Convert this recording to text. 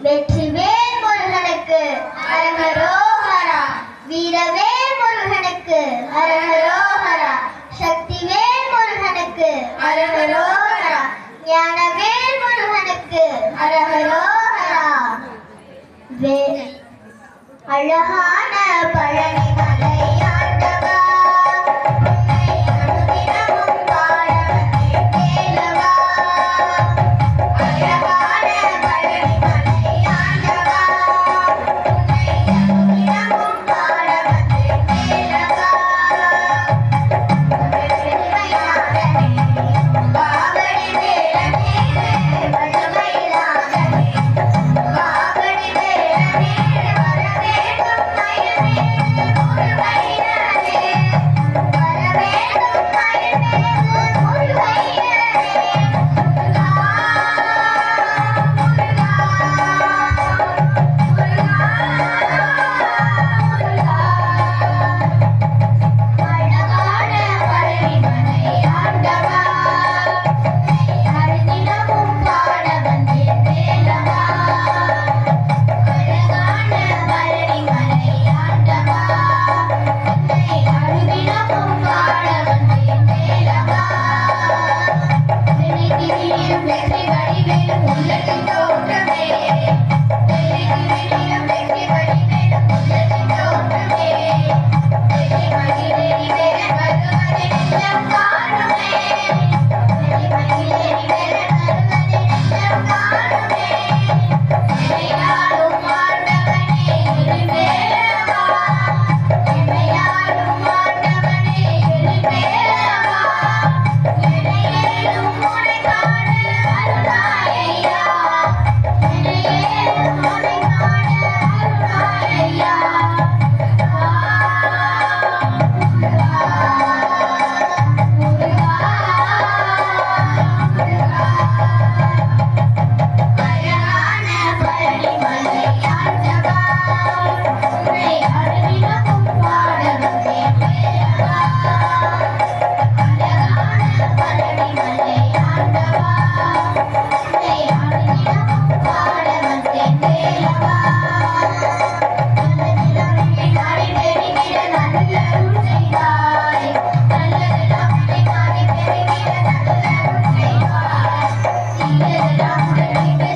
வெற்றிவேல் முருகனுக்கு அரகரோகரா வீரவேல் முருகனுக்கு அரகரோகரா சக்திவேல் முருகனுக்கு அரகரோகரா ஞானவேல் முருகனுக்கு அரகரோகரா வே அழகான Hãy subscribe